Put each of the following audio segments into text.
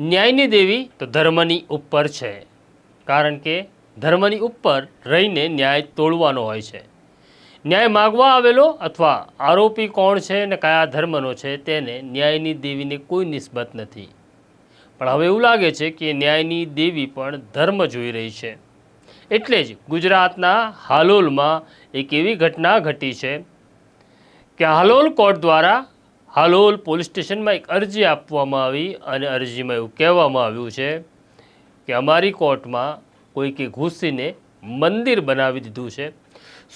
ન્યાયની દેવી તો ધર્મની ઉપર છે. કારણ કે ધર્મની ઉપર રહીને ન્યાય તોડવાનો હોય છે. ન્યાય માગવા આવેલો અથવા આરોપી કોણ છે અને કયા ધર્મનો છે તેને ન્યાયની દેવીને કોઈ નિસ્બત નથી. પણ હવે એવું લાગે છે કે ન્યાયની દેવી પણ ધર્મ જોઈ રહી છે. એટલે જ ગુજરાતના હાલોલમાં એક એવી ઘટના ઘટી છે કે હાલોલ કોર્ટ દ્વારા હાલોલ પોલીસ સ્ટેશનમાં એક અરજી આપવામાં આવી અને અરજીમાં એવું કહેવામાં આવ્યું છે કે અમારી કોર્ટમાં કોઈકે ઘૂસીને મંદિર બનાવી દીધું છે.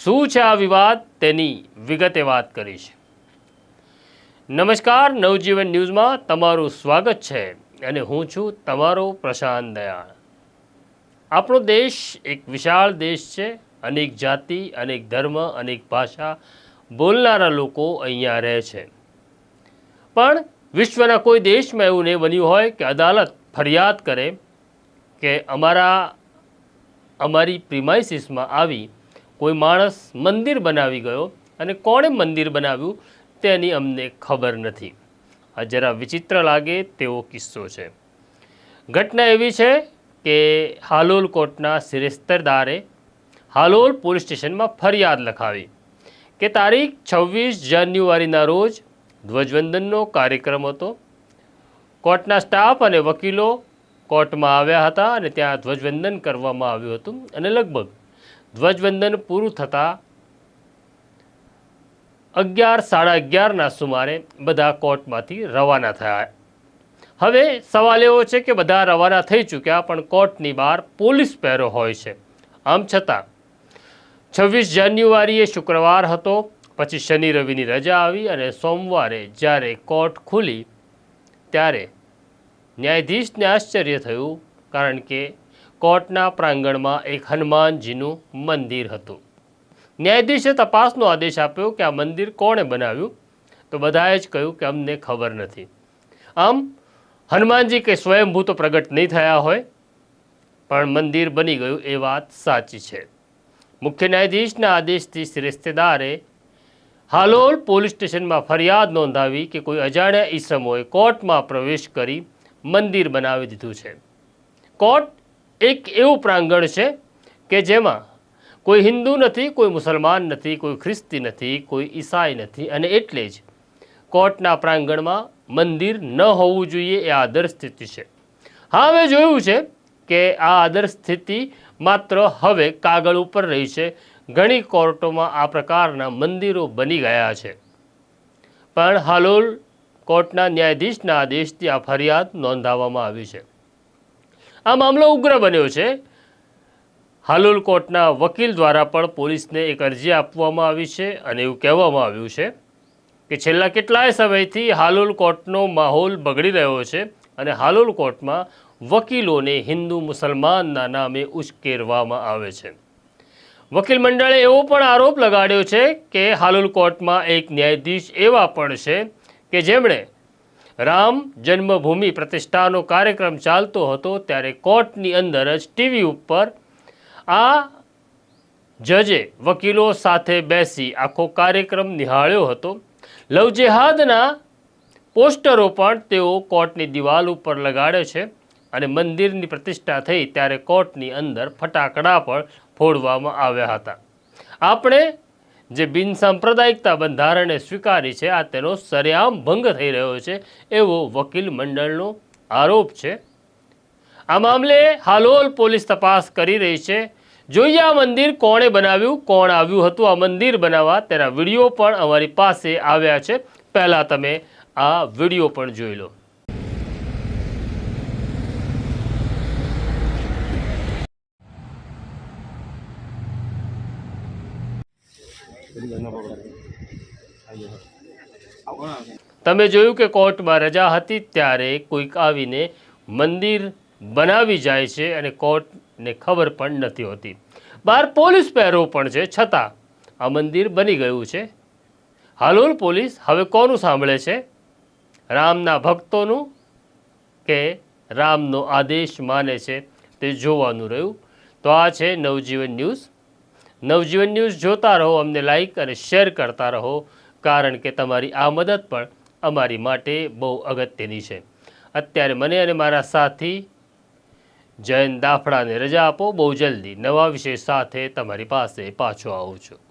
શું છે આ વિવાદ? તેની વિગતે વાત કરીશ. નમસ્કાર, નવજીવન ન્યૂઝમાં તમારું સ્વાગત છે અને હું છું તમારો પ્રશાંત દયાળ. આપણો દેશ એક વિશાળ દેશ છે, અનેક જાતિ, અનેક ધર્મ, અનેક ભાષા બોલનારા લોકો અહીંયા રહે છે. પણ વિશ્વના કોઈ દેશમાં એવું નહીં બન્યું હોય કે અદાલત ફરિયાદ કરે કે અમારા, અમારી પ્રિમાઇસીસમાં આવી કોઈ માણસ મંદિર બનાવી ગયો અને કોણે મંદિર બનાવ્યું તેની અમને ખબર નથી. આ જરા વિચિત્ર લાગે તેવો કિસ્સો છે. ઘટના એવી છે કે હાલોલ કોર્ટના સિરેસ્તરદારે હાલોલ પોલીસ સ્ટેશનમાં ફરિયાદ લખાવી કે તારીખ છવ્વીસ જાન્યુઆરીના રોજ ધ્વજવંદનનો કાર્યક્રમ હતો. કોર્ટના સ્ટાફ અને વકીલો કોર્ટમાં આવ્યા હતા અને ત્યાં ધ્વજવંદન કરવામાં આવ્યું હતું અને લગભગ ધ્વજવંદન પૂરું થતાં અગિયાર સાડા અગિયારના સુમારે બધા કોર્ટમાંથી રવાના થયા. હવે સવાલ એવો છે કે બધા રવાના થઈ ચૂક્યા પણ કોર્ટની બહાર પોલીસ પહેરો હોય છે. આમ છતાં છવ્વીસ જાન્યુઆરીએ શુક્રવાર હતો. પછી શનિ રવિની રજા આવી અને સોમવારે જ્યારે કોર્ટ ખુલી, ત્યારે ન્યાયાધીશને આશ્ચર્ય થયું કારણ કે કોર્ટના પ્રાંગણમાં એક હનુમાનજીનું મંદિર હતું. ન્યાયાધીશે તપાસનો આદેશ આપ્યો કે આ મંદિર કોણે બનાવ્યું? તો બધાએ જ કહ્યું કે અમને ખબર નથી. આમ, હનુમાનજી કે સ્વયંભૂ તો પ્રગટ નહીં થયા હોય, પણ મંદિર બની ગયું એ વાત સાચી છે. મુખ્ય ન્યાયાધીશના આદેશથી શ્રેષ્ઠદારે હાલોલ પોલીસ સ્ટેશનમાં ફરિયાદ નોંધાવી કે કોઈ અજાણ્યા ઈસમોએ કોર્ટમાં પ્રવેશ કરી મંદિર બનાવી દીધું છે. કોર્ટ એક એવું પ્રાંગણ છે કે જેમાં કોઈ હિન્દુ નથી, કોઈ મુસલમાન નથી, કોઈ ખ્રિસ્તી નથી, કોઈ ઈસાઈ નથી અને એટલે જ કોર્ટના પ્રાંગણમાં મંદિર ન હોવું જોઈએ એ આદર્શ સ્થિતિ છે. હા, મેં જોયું છે કે આ આદર્શ સ્થિતિ માત્ર હવે કાગળ ઉપર રહી છે ઘણી કોર્ટોમાં આ પ્રકારના મંદિરો બની ગયા છે. પણ હાલોલ કોર્ટના ન્યાયાધીશના આદેશથી આ ફરિયાદ નોંધાવવામાં આવી છે. આ મામલો ઉગ્ર બન્યો છે. હાલોલ કોર્ટના વકીલ દ્વારા પણ પોલીસને એક અરજી આપવામાં આવી છે અને એવું કહેવામાં આવ્યું છે કે છેલ્લા કેટલાય સમયથી હાલોલ કોર્ટનો માહોલ બગડી રહ્યો છે અને હાલોલ કોર્ટમાં વકીલોને હિન્દુ મુસલમાનના નામે ઉશ્કેરવામાં આવે છે. વકીલ મંડળે એવો પણ આરોપ લગાડ્યો છે કે હાલુલ કોર્ટમાં એક ન્યાયાધીશ એવા પણ છે કે જેમણે રામ જન્મભૂમિ પ્રતિષ્ઠાનો કાર્યક્રમ ચાલતો હતો ત્યારે કોર્ટની અંદર જ ટીવી ઉપર આ જજે વકીલો સાથે બેસી આખો કાર્યક્રમ નિહાળ્યો હતો. લવ જેહાદના પોસ્ટરો પણ તેઓ કોર્ટની દિવાલ ઉપર લગાડે છે. અને મંદિરની પ્રતિષ્ઠા થઈ ત્યારે કોર્ટની અંદર ફટાકડા પણ ફોડવામાં આવ્યા હતા. આપણે જે બિનસાંપ્રદાયિકતા બંધારણે સ્વીકારી છે, આ તેનો સરેઆમ ભંગ થઈ રહ્યો છે એવો વકીલ મંડળનો આરોપ છે. આ મામલે હાલોલ પોલીસ તપાસ કરી રહી છે. જોઈએ આ મંદિર કોણે બનાવ્યું, કોણ આવ્યું હતું? આ મંદિર બનાવવા તેના વીડિયો પણ અમારી પાસે આવ્યા છે. પહેલાં તમે આ વીડિયો પણ જોઈ લો. તમે જોયું કે કોર્ટમાં રજા હતી ત્યારે કોઈક આવીને મંદિર બનાવી જાય છે અને કોર્ટને ખબર પણ નથી હોતી. બહાર પોલીસ પહેરો પણ છે, છતાં આ મંદિર બની ગયું છે. હાલોલ પોલીસ હવે કોનું સાંભળે છે? રામના ભક્તોનું કે રામનો આદેશ માને છે તે જોવાનું રહ્યું. તો આ છે નવજીવન ન્યૂઝ. નવજીવન ન્યૂઝ જોતા રહો, અમને લાઈક અને શેર કરતા રહો, કારણ કે તમારી આ મદદ પણ અમારી માટે બહુ અગત્યની છે. અત્યારે મને અને મારા સાથી જયંત દાફડાને રજા આપો. બહુ જલ્દી નવા વિષય સાથે તમારી પાસે પાછો આવું છું.